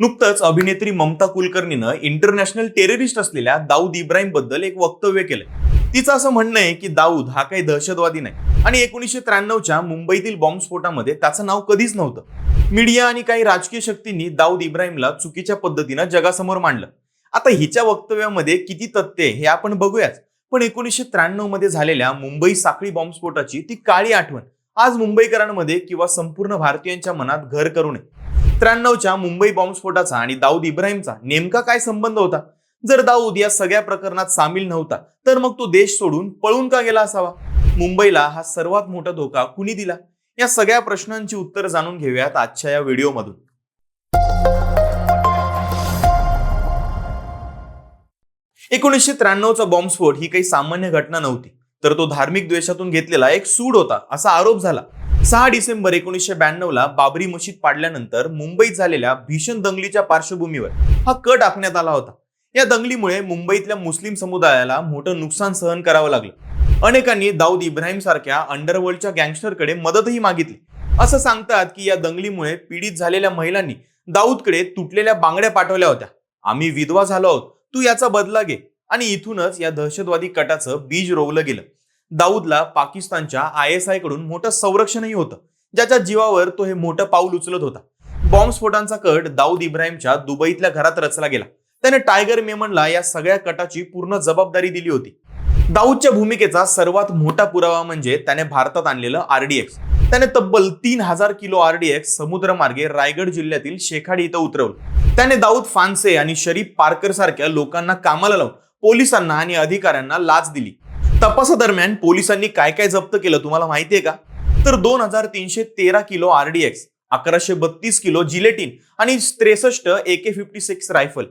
नुकतंच अभिनेत्री Mamata कुलकर्णीनं international terrorist असलेल्या दाऊद इब्राहिमबद्दल एक वक्तव्य केलंय. तिचं असं म्हणणं आहे की दाऊद हा काही दहशतवादी नाही. आणि एकोणीसशे त्र्याण्णवच्या मुंबईतील बॉम्बस्फोटामध्ये त्याचं नाव कधीच नव्हतं. मीडिया आणि काही राजकीय शक्तींनी दाऊद इब्राहिमला चुकीच्या पद्धतीनं जगासमोर मांडलं. आता हिच्या वक्तव्यामध्ये किती तथ्य हे आपण बघूयाच. पण एकोणीसशे त्र्याण्णवमध्ये झालेल्या मुंबई साखळी बॉम्बस्फोटाची ती काळी आठवण. आज मुंबईकरांमध्ये किंवा संपूर्ण भारतीयांच्या मनात घर करू नये. त्र्याण्णवच्या मुंबई बॉम्बस्फोटाचा आणि दाऊद इब्राहिमचा नेमका काय संबंध होता? जर दाऊद या सगळ्या प्रकरणात सामील नव्हता तर मग तो देश सोडून पळून का गेला असावा? मुंबईला हा सर्वात मोठा धोका कुणी दिला? या सगळ्या प्रश्नांची उत्तर जाणून घेऊयात आजच्या या व्हिडिओमधून. एकोणीसशे त्र्याण्णवचा बॉम्बस्फोट ही काही सामान्य घटना नव्हती तर तो धार्मिक द्वेषातून घेतलेला एक सूड होता असा आरोप झाला. सहा डिसेंबर एकोणीसशे ब्याण्णव ला बाबरी मशीद पाडल्यानंतर मुंबईत झालेल्या भीषण दंगलीच्या पार्श्वभूमीवर हा कट आखण्यात आला होता. या दंगलीमुळे मुंबईतल्या मुस्लिम समुदायाला मोठं नुकसान सहन करावं लागलं. अनेकांनी दाऊद इब्राहिम सारख्या अंडरवर्ल्डच्या गँगस्टरकडे मदतही मागितली. असं सांगतात की या दंगलीमुळे पीडित झालेल्या महिलांनी दाऊदकडे तुटलेल्या बांगड्या पाठवल्या होत्या. आम्ही विधवा झालो आहोत. तू याचा बदला घे. आणि इथूनच या दहशतवादी कटाचं बीज रोवलं गेलं. दाऊदला पाकिस्तानच्या आय एस आयकडून मोठं संरक्षणही होतं. ज्याच्या जीवावर तो हे मोठं पाऊल उचलत होता. बॉम्बस्फोटांचा कट दाऊद इब्राहिमच्या दुबईतल्या घरात रचला गेला. त्याने टायगर मेमनला या सगळ्या कटाची पूर्ण जबाबदारी दिली होती. दाऊदच्या भूमिकेचा सर्वात मोठा पुरावा म्हणजे त्याने भारतात आणलेलं आरडीएक्स त्याने तब्बल तीन हजार किलो आरडीएक्स समुद्रमार्गे रायगड जिल्ह्यातील शेखाडी इथं उतरवलं. त्याने दाऊद फान्से आणि शरीफ पारकर सारख्या लोकांना कामाला लावून पोलिसांना आणि अधिकाऱ्यांना लाच दिली. तपासादरम्यान पोलिसांनी काय काय जप्त केलं तुम्हाला माहितीये का? तर दोन हजार तीनशे तेरा किलो आरडीएक्स अकराशे बत्तीस किलो जिलेटिन आणि त्रेसष्ट एके फिफ्टी सिक्स रायफल.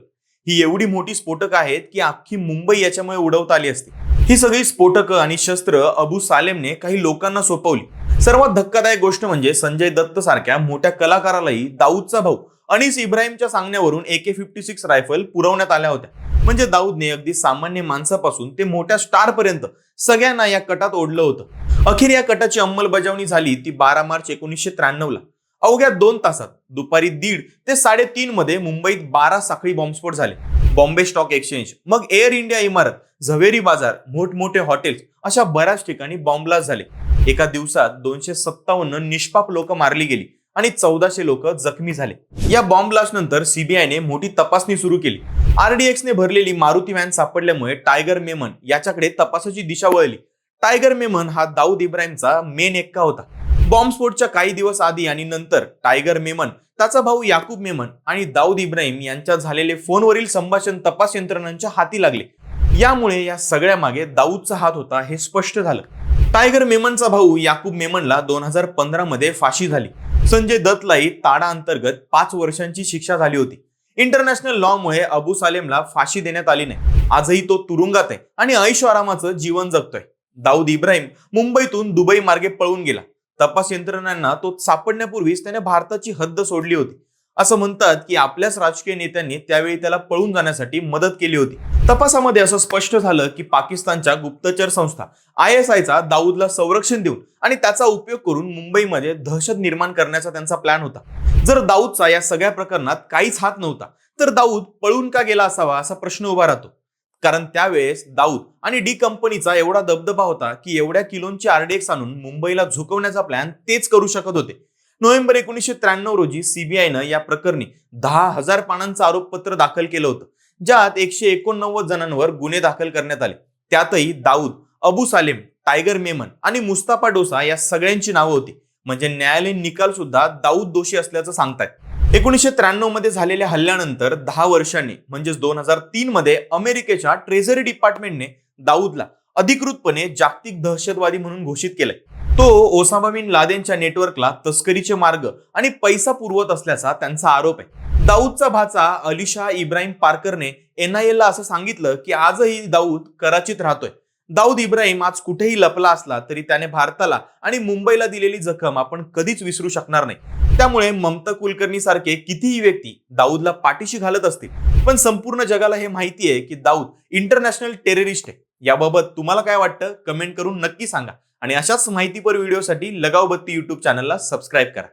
ही एवढी मोठी स्फोटकं आहेत की अख्खी मुंबई याच्यामुळे उडवता आली असते. ही सगळी स्फोटकं आणि शस्त्र अबू सालेमने काही लोकांना सोपवली. सर्वात धक्कादायक गोष्ट म्हणजे संजय दत्त सारख्या मोठ्या कलाकारालाही दाऊदचा भाऊ अनिस इब्राहिमच्या सांगण्यावरून A K fifty six rifle पुरवण्यात आल्या होत्या. म्हणजे दाऊदने अगदी सामान्य माणसापासून ते मोठ्या स्टार पर्यंत सगळ्यांना या कटात ओढलं होतं. अखेर या कटाची अंमलबजावणी झाली ती बारा मार्च एकोणीसशे त्र्याण्णवला. अवघ्या दोन तासात दुपारी दीड ते साडेतीन मध्ये मुंबईत बारा साखळी बॉम्बस्फोट झाले. बॉम्बे स्टॉक एक्सचेंज मग एअर इंडिया इमारत झवेरी बाजार मोठमोठे हॉटेल्स अशा बऱ्याच ठिकाणी बॉम्बला झाले. एका दिवसात दोनशे सत्तावन्न निष्पाप लोक मारली गेली. आणि चौदाशे लोक जखमी झाले. या बॉम्ब ब्लास्ट नंतर सीबीआयने मोठी तपासणी सुरू केली. आरडीएक्सने भरलेली मारुती व्हॅन सापडल्यामुळे टायगर मेमन याच्याकडे तपासाची दिशा वळली. टायगर मेमन हा दाऊद इब्राहिमचा मेन एक्का होता. बॉम्बस्फोटच्या काही दिवस आधी आणि नंतर टायगर मेमन त्याचा भाऊ याकूब मेमन आणि दाऊद इब्राहिम यांच्या झालेले फोनवरील संभाषण तपास यंत्रणांच्या हाती लागले. यामुळे या सगळ्या मागे दाऊदचा हात होता हे स्पष्ट झालं. टायगर मेमनचा भाऊ याकूब मेमनला दोन हजार पंधरा मध्ये फाशी झाली. संजय दत्तलाही ताडा अंतर्गत पाच वर्षांची शिक्षा झाली होती. इंटरनॅशनल लॉ मुळे अबू सालेमला फाशी देण्यात आली नाही. आजही तो तुरुंगात आहे आणि ऐशो आरामाचं जीवन जगतोय. दाऊद इब्राहिम मुंबईतून दुबई मार्गे पळून गेला. तपास यंत्रणांना तो सापडण्यापूर्वीच त्याने भारताची हद्द सोडली होती. असं म्हणतात की आपल्याच राजकीय नेत्यांनी त्यावेळी त्याला पळून जाण्यासाठी मदत केली होती. तपासामध्ये असं स्पष्ट झालं की पाकिस्तानच्या गुप्तचर संस्था आय एस आयचा दाऊदला संरक्षण देऊन आणि त्याचा उपयोग करून मुंबईमध्ये दहशत निर्माण करण्याचा त्यांचा प्लॅन होता. जर दाऊदचा या सगळ्या प्रकरणात काहीच हात नव्हता तर दाऊद पळून का गेला असावा असा प्रश्न उभा राहतो. कारण त्यावेळेस दाऊद आणि डी कंपनीचा एवढा दबदबा होता की एवढ्या किलोंची आरडीएक्स आणून मुंबईला झुकवण्याचा प्लॅन तेच करू शकत होते. नोव्हेंबर एकोणीसशे त्र्याण्णव रोजी सीबीआयनं या प्रकरणी दहा हजार पानांचं आरोपपत्र दाखल केलं होतं. ज्यात एकशे एकोणनव्वद जणांवर गुन्हे दाखल करण्यात आले. त्यातही दाऊद अबू सालेम टायगर मेमन आणि मुस्ताफा डोसा या सगळ्यांची नावं होती. म्हणजे न्यायालयीन निकाल सुद्धा दाऊद दोषी असल्याचं सांगतायत. एकोणीसशे त्र्याण्णवमध्ये झालेल्या हल्ल्यानंतर दहा वर्षांनी म्हणजेच दोन हजार तीन मध्ये अमेरिकेच्या ट्रेझरी डिपार्टमेंटने दाऊदला अधिकृतपणे जागतिक दहशतवादी म्हणून घोषित केलंय. तो ओसामा बिन लादेनच्या नेटवर्कला तस्करीचे मार्ग आणि पैसा पुरवत असल्याचा त्यांचा आरोप आहे. दाऊदचा भाचा अलिशा इब्राहिम पारकरने एनआयए ला असं सांगितलं की आजही दाऊद कराचीत राहतोय. दाऊद इब्राहिम आज कुठेही लपला असला तरी त्याने भारताला आणि मुंबईला दिलेली जखम आपण कधीच विसरू शकणार नाही. त्यामुळे ममता कुलकर्णी सारखे कितीही व्यक्ती दाऊदला पाठीशी घालत असतील पण संपूर्ण जगाला हे माहिती आहे की दाऊद इंटरनॅशनल टेररिस्ट आहे. याबाबत तुम्हाला काय वाटतं? कमेंट करून नक्की सांगा. आणि अशाच माहितीपर व्हिडिओसाठी लगावबत्ती युट्यूब चॅनलला सबस्क्राईब करा.